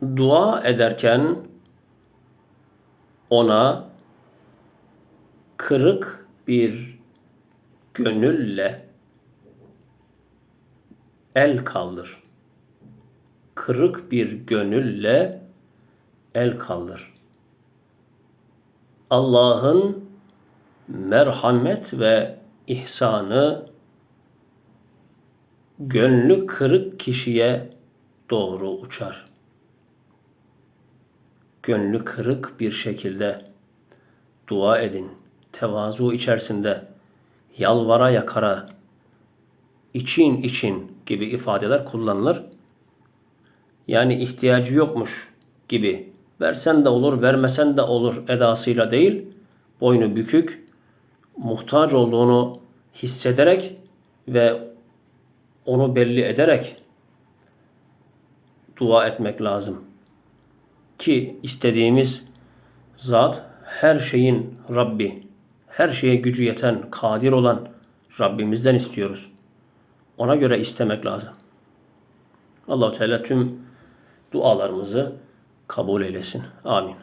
dua ederken ona kırık bir gönülle el kaldır. Kırık bir gönülle el kaldır. Allah'ın merhamet ve ihsanı gönlü kırık kişiye doğru uçar. Gönlü kırık bir şekilde dua edin. Tevazu içerisinde yalvara yakara için için gibi ifadeler kullanılır. Yani ihtiyacı yokmuş gibi versen de olur, vermesen de olur edasıyla değil, boynu bükük, muhtaç olduğunu hissederek ve onu belli ederek dua etmek lazım. Ki istediğimiz zat her şeyin Rabbi, her şeye gücü yeten, kadir olan Rabbimizden istiyoruz. Ona göre istemek lazım. Allahu Teala tüm dualarımızı kabul eylesin. Amin.